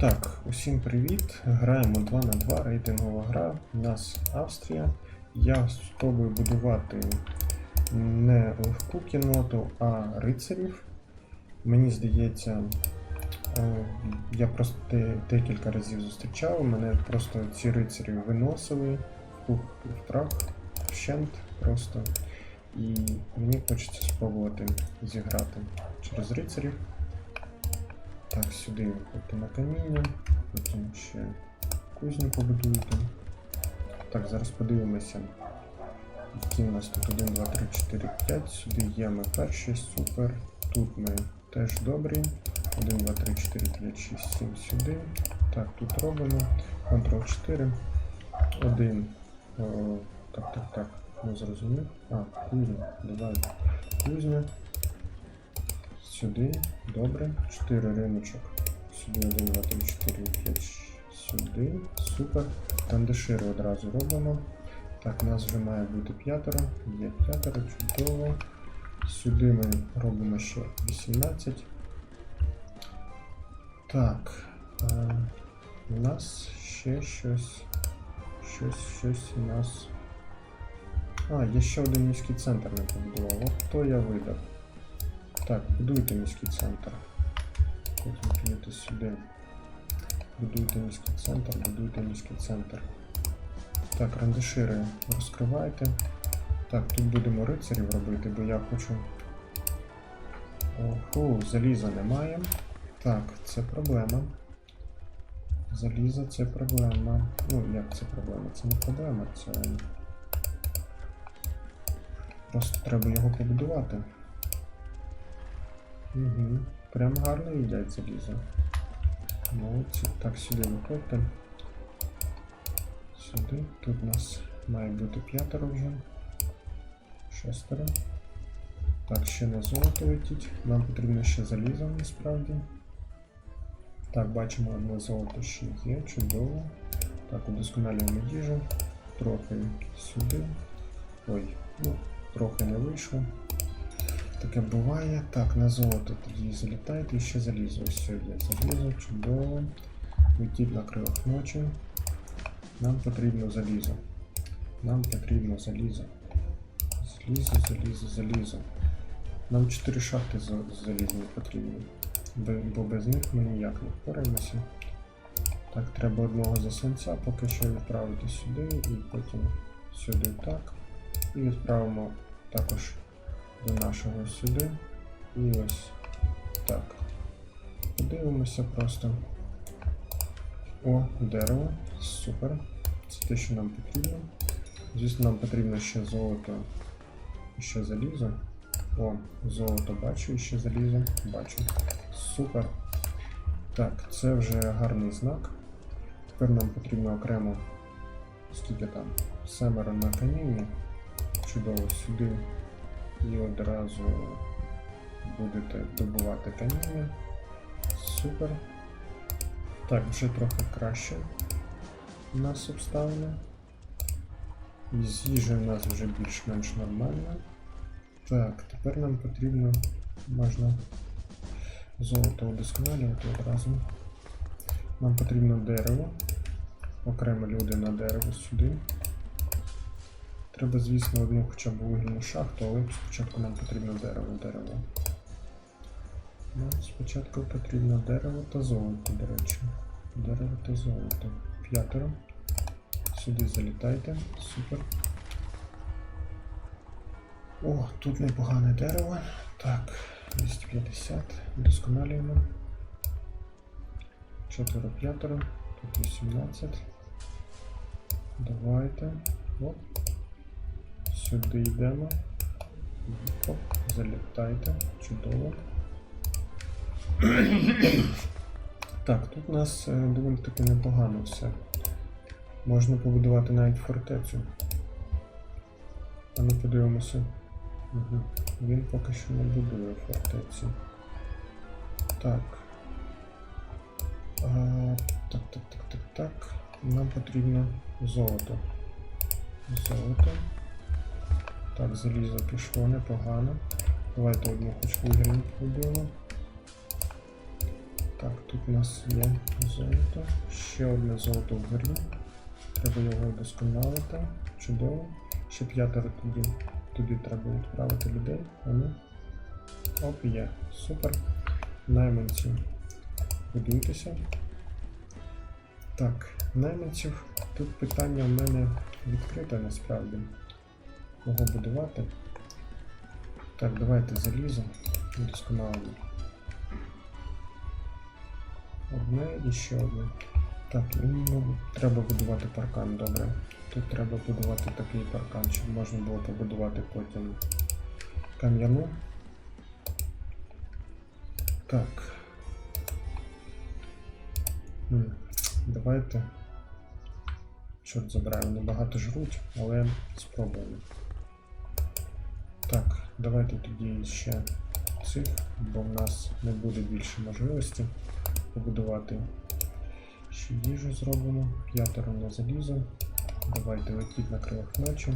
Так, усім привіт. Граємо 2 на 2 рейтингова гра. У нас Австрія. Я спробую будувати не легку кіноту, а рицарів. Мені здається, е, я просто декілька разів зустрічав. Мене просто ці рицарі виносили в і вщент просто. І мені хочеться спробувати зіграти через рицарів. Так, сюди виходьте на каміння, потім ще кузню побудуєте. Так, зараз подивимося, які у нас тут 1, 2, 3, 4, 5. Сюди є ми перші, супер. Тут ми теж добрі. 1, 2, 3, 4, 5, 6, 7 сюди. Так, тут робимо. Ctrl 4. 1. О, так, так, так. Не зрозумів. А, кузня. Давай. Кузня. Сюди, добре. 4 риночок. Сюди 1, 2, 3, 4, 5, сюди. Супер. Тандешири одразу робимо. Так, нас вже має бути п'ятеро. Є п'ятеро, чудово. Сюди ми робимо ще 18. Так. Е, у нас ще щось. Щось, щось у нас. А, є ще один міський центр не побудував. От то я видав. Так, будуйте міський центр. Потім підете сюди. Будуйте міський центр, будуйте міський центр. Так, рандешири розкривайте. Так, тут будемо рицарів робити, бо я хочу. Оху, заліза немає. Так, це проблема. Заліза це проблема. Ну, як це проблема? Це не проблема, це. Просто треба його побудувати. Угу. Прям гарно їдять залізо. Молодці. Так, сюди виходьте. Сюди. Тут у нас має бути п'ятеро вже. Шестеро. Так, ще на золото летіть. Нам потрібно ще залізо насправді. Так, бачимо одне золото ще є, чудово. Так, удосконалюємо їжу. Трохи сюди. Ой, ну, трохи не вийшло. Таке буває. Так, на золото тоді залітайте і ще залізо. Ось є залізо, чудово. Летіть на крилах ночі. Нам потрібно залізо. Нам потрібно залізо. Залізо, залізо, залізо. Нам 4 шахти за- залізні потрібні. Бо без них ми ніяк не впораємося. Так, треба одного засланця поки що відправити сюди і потім сюди так. І відправимо також до нашого сюди. І ось так. Подивимося просто. О, дерево. Супер. Це те, що нам потрібно. Звісно, нам потрібно ще золото і ще залізо. О, золото бачу, і ще залізо. Бачу. Супер. Так, це вже гарний знак. Тепер нам потрібно окремо, скільки там, семеро на каміння. Чудово сюди. І одразу будете добувати каміння. Супер. Так, вже трохи краще нас обставини. І з їжею у нас вже більш-менш нормально. Так, тепер нам потрібно можна золото удосконалювати одразу. Нам потрібно дерево. Окремо люди на дерево сюди. Треба, звісно, одну хоча б вугільну шахту, але спочатку нам потрібно дерево, дерево. Нам спочатку потрібно дерево та золото, до речі. Дерево та золото. П'ятеро. Сюди залітайте. Супер. О, тут непогане дерево. Так, 250. Досконалюємо. Четверо п'ятеро. Тут 18. Давайте. Оп. Сюди йдемо. Оп, залітайте. Чудово. Так, тут у нас е, доволі таки непогано все. Можна побудувати навіть фортецю. А ну подивимося. Угу. Він поки що не будує фортецю. Так. А, так, так, так, так, так. Нам потрібно золото. Золото. Так, залізо пішло непогано. Давайте одну хоч вугільну побудуємо. Так, тут у нас є золото. Ще одне золото вгорі. Треба його вдосконалити. Чудово. Ще п'ятеро туди. Туди треба відправити людей. А ну. Оп, є. Супер. Найманці. Будуйтеся. Так, найманців. Тут питання в мене відкрите насправді. Кого будувати? Так, давайте залізо. Вдосконалимо. Одне і ще одне. Так, ну, треба будувати паркан, добре. Тут треба будувати такий паркан, щоб можна було побудувати потім кам'яну. Так. Давайте. Чорт забираю, вони багато жруть, але спробуємо. Давайте тоді ще цих, бо в нас не буде більше можливості побудувати. Ще їжу зробимо, п'ятеро на залізо. Давайте летіть на крилах ночі.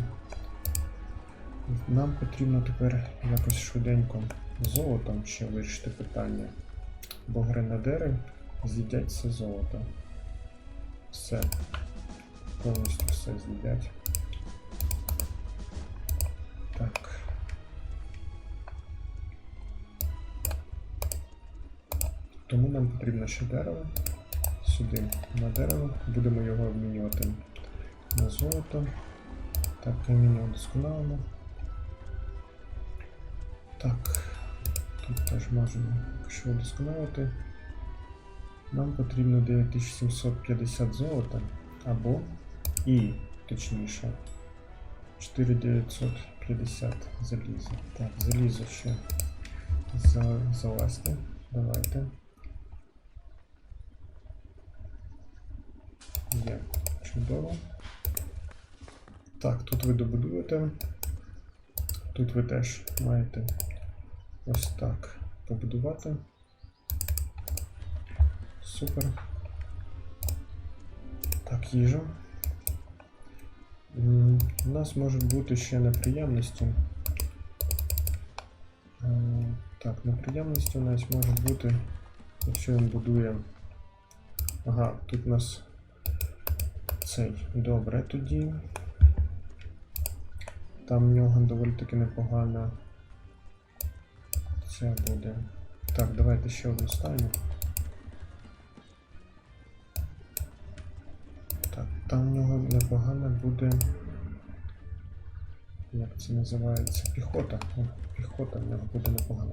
Нам потрібно тепер якось швиденько золотом ще вирішити питання. Бо гренадери з'їдять все золото. Все. Повністю все з'їдять. Так. Тому нам потрібно ще дерево. Сюди на дерево. Будемо його обмінювати на золото. Так, каміння удосконалимо. Так, тут теж можемо якщо удосконалити. Нам потрібно 9750 золота або і, точніше, 4950 заліза. Так, залізо ще за, залазьте. Давайте. Є. Чудово. Так, тут ви добудуєте. Тут ви теж маєте ось так побудувати. Супер. Так, їжа. У нас можуть бути ще неприємності. Е, Так, неприємності у нас можуть бути, якщо він будує. Ага, тут у нас цей. Добре тоді. Там в нього доволі таки непогано. Це буде. Так, давайте ще одну ставимо. Так, там в нього непогано буде. Як це називається? Піхота. О, піхота в нього буде непогано.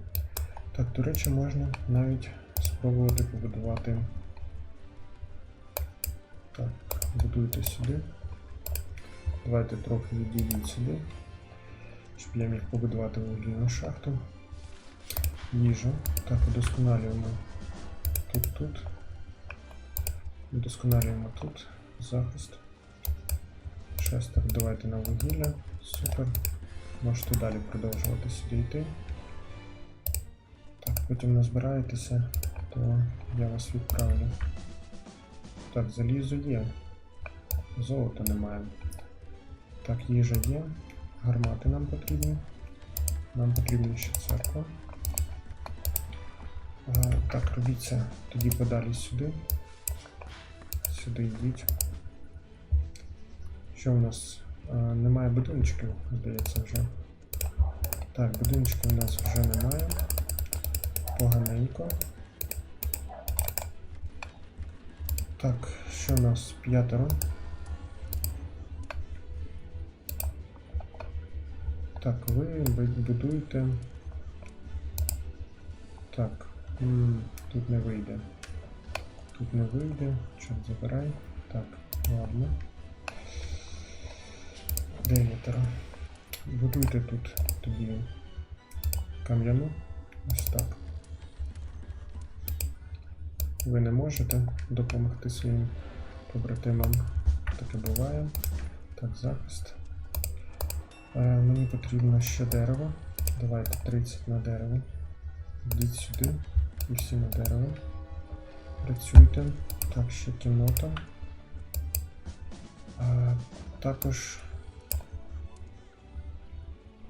Так, до речі, можна навіть спробувати побудувати. Так, будуйте сюди. Давайте трохи відійдіть сюди, щоб я міг побудувати вугільну шахту. Їжу. Так, удосконалюємо тут, тут. Удосконалюємо тут. Захист. Шестер, давайте на вугілля. Супер. Можете далі продовжувати сюди йти. Так, потім назбираєтеся, то я вас відправлю. Так, залізо є. Золота немає. Так, їжа є. Гармати нам потрібні. Нам потрібна ще церква. Так, робіться тоді подалі сюди. Сюди йдіть. Що у нас? Немає будиночків, здається, вже. Так, будиночків у нас вже немає. Поганенько. Так, що у нас? П'ятеро. Так, ви бу- будуєте. Так, тут не вийде. Тут не вийде. Чорт забирай. Так, ладно. Дев'ятеро. Будуйте тут тоді кам'яну. Ось так. Ви не можете допомогти своїм побратимам. Таке буває. Так, захист. Е, мені потрібно ще дерево. Давайте 30 на дерево. Йдіть сюди і всі на дерево. Працюйте. Так, ще кімната. А, також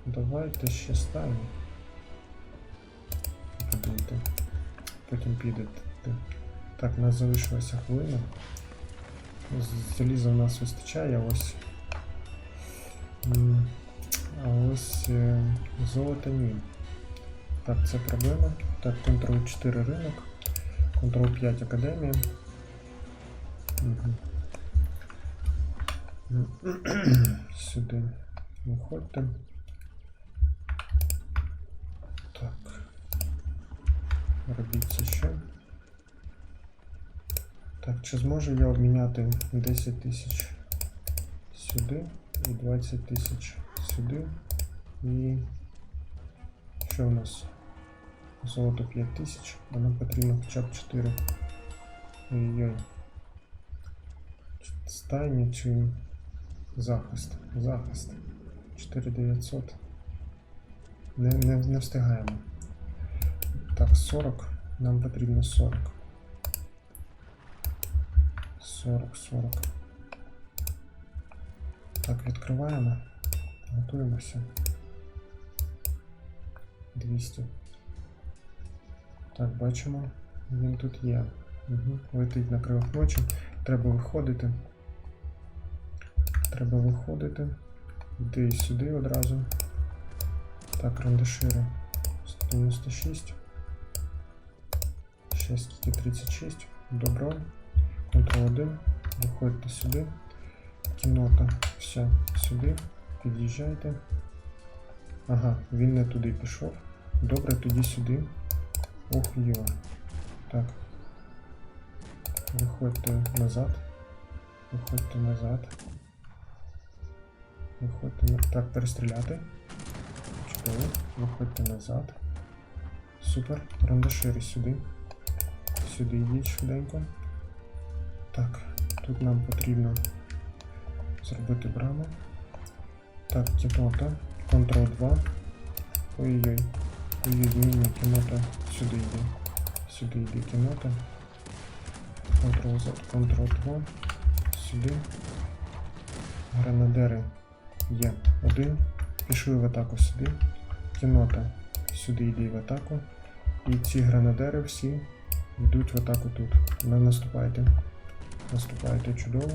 давайте ще стані. Будуйте. Потім підете Так, у нас залишилася хвилина. Заліза в нас вистачає, ось. Ось е, золота ні. Так, це проблема. Так, Ctrl 4 ринок. Ctrl 5 академія. Мгм. Сюди виходьте. Так. Робіть це ще. Так, чи зможу я обміняти 10 тисяч сюди і 20 тисяч сюди. І що у нас? Золото 5 тисяч, а нам потрібно б 4. Ой-ой. Чи захист? Захист. 4900. Не, не, не встигаємо. Так, 40. Нам потрібно 40. 40, 40. Так, відкриваємо. Готуємося. 200. Так, бачимо. Він тут є. Угу. Летить на кривих ночі. Треба виходити. Треба виходити. Йди сюди одразу. Так, рандешири. 196. 6 тільки 36. Добро. Ctrl 1. Виходьте сюди. Кінота. Все, сюди. Під'їжджайте. Ага, він не туди пішов. Добре, тоді сюди. Ох, йо. Так. Виходьте назад. Виходьте назад. Виходьте на... Так, перестріляти. Чудово. Виходьте назад. Супер. Рандашири сюди. Сюди йдіть швиденько. Так, тут нам потрібно зробити браму. Так, кінота. Ctrl 2. Ой-ой. Ні, ні, кінота. Сюди йде. Сюди йде кінота. Ctrl Z, Ctrl 2. Сюди. Гранадери є. Один. Пішли в атаку сюди. Кінота. Сюди йде в атаку. І ці гранадери всі йдуть в атаку тут. Не наступайте. Наступайте чудово.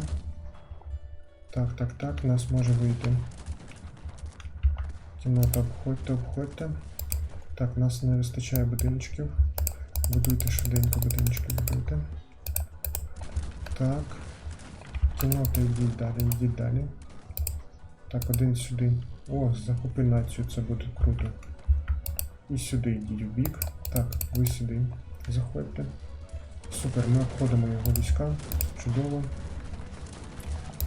Так, так, так, нас може вийти. Кімната, обходьте, обходьте. Так, у нас не вистачає будиночків. Будуйте швиденько будиночки, будуйте. Так. Кімната, йдіть далі, йдіть далі. Так, один сюди. О, захопи націю, це буде круто. І сюди йдіть в бік. Так, ви сюди. Заходьте. Супер, ми обходимо його війська. Чудово.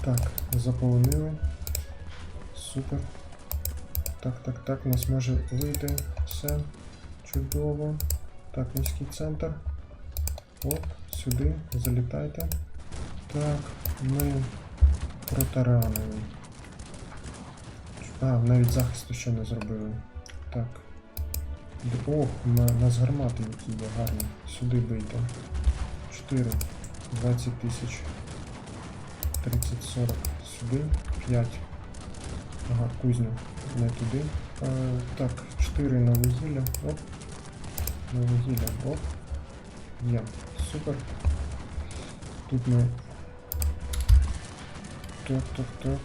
Так, заполонили. Супер. Так, так, так, у нас може вийти. Все. Чудово. Так, міський центр. Оп, сюди, залітайте. Так, ми протаранили. А, навіть захисту ще не зробили. Так. Ох, у нас гармати які гарні. Сюди бийте. 4, 20 тисяч. 30, 40. Сюди. 5. Ага, кузня. Не туди. Е, так, 4 на вугілля. Оп. На вугілля. Оп. Є. Супер. Тут ми. Так, так, так.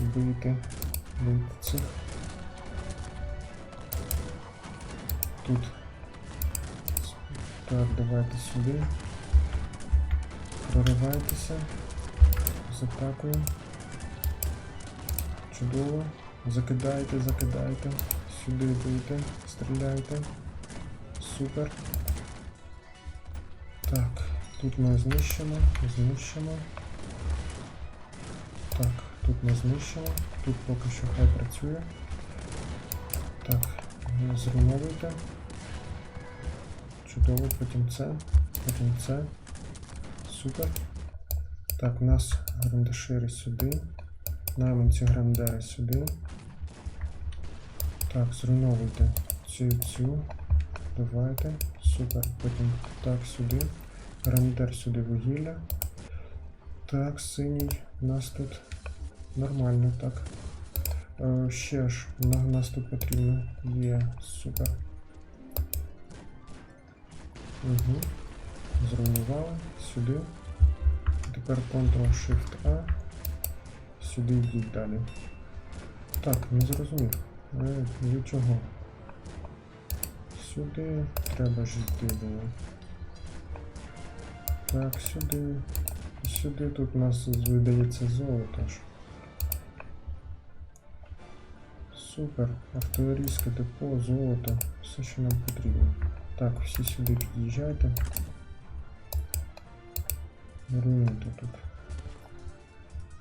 Бити. Бити цих. Тут. Так, давайте сюди. Проривайтеся. З атакою. Чудово. Закидайте, закидайте. Сюди бийте. Стріляйте. Супер. Так, тут ми знищимо, знищимо. Так, тут ми знищимо. Тут поки що хай працює. Так, зруйновуйте. Чудово, потім це, потім це. Супер. Так, у нас грандашири сюди. Найманці грандери сюди. Так, зруйновуйте цю цю. Давайте. Супер. Потім так сюди. Грандер сюди вугілля. Так, синій. У нас тут нормально так. Е, ще ж, на нас тут потрібно. Є, супер. Угу. Зруйнували. Сюди. Тепер Ctrl-Shift-A. Сюди йдіть далі. Так, не зрозумів. Е, для чого? Сюди треба ж йти було. Так, сюди. Сюди тут у нас видається золото ж. Супер. Артилерійське депо, золото. Все, що нам потрібно. Так, всі сюди під'їжджайте. Руйнуйте тут.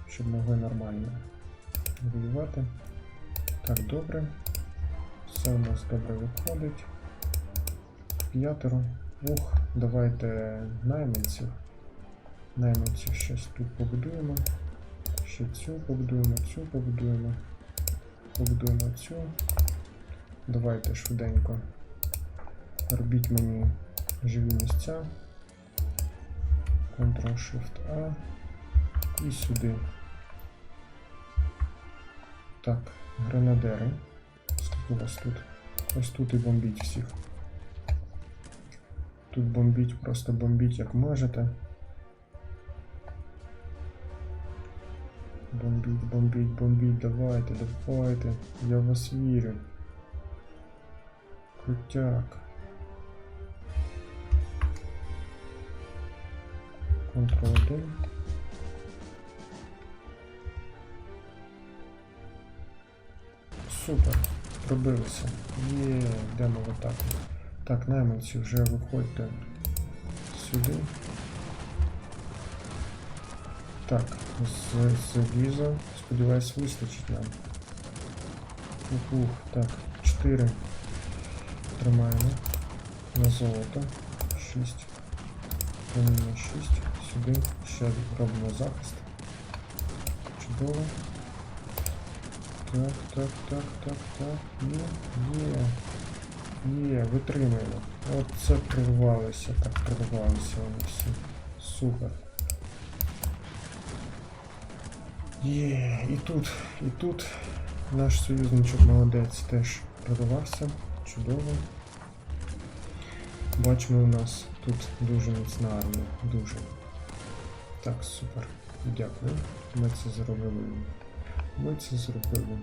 Щоб могли нормально воювати. Так, добре. Все у нас добре виходить. П'ятеро. Ух, давайте найманців. Найманців щось тут побудуємо. Ще цю побудуємо, цю побудуємо. Побудуємо цю. Давайте швиденько. Робіть мені живі місця. Ctrl-Shift-A. І сюди. Так, гренадери. Скільки у вас тут? Ось тут і бомбіть всіх. Тут бомбіть, просто бомбіть як можете. Бомбіть, бомбіть, бомбіть, давайте, давайте. Я вас вірю. Крутяк. Ctrl-1. Супер. Пробилися. Є, йдемо в атаку. Так, найманці вже виходьте сюди. Так, з, з. Сподіваюсь, вистачить нам. Ух, так, 4. Тримаємо. На золото. 6. Помімо 6. Сюди. Ще робимо захист. Чудово. Так, так, так, так, так. Є, є. Є, витримуємо. От це прорвалося, так прорвалися вони всі. Супер. Є, і тут, і тут наш союзничок молодець теж прорвався. Чудово. Бачимо, у нас тут дуже міцна армія. Дуже. Так, супер. Дякую. Ми це зробили. Ми це зробили.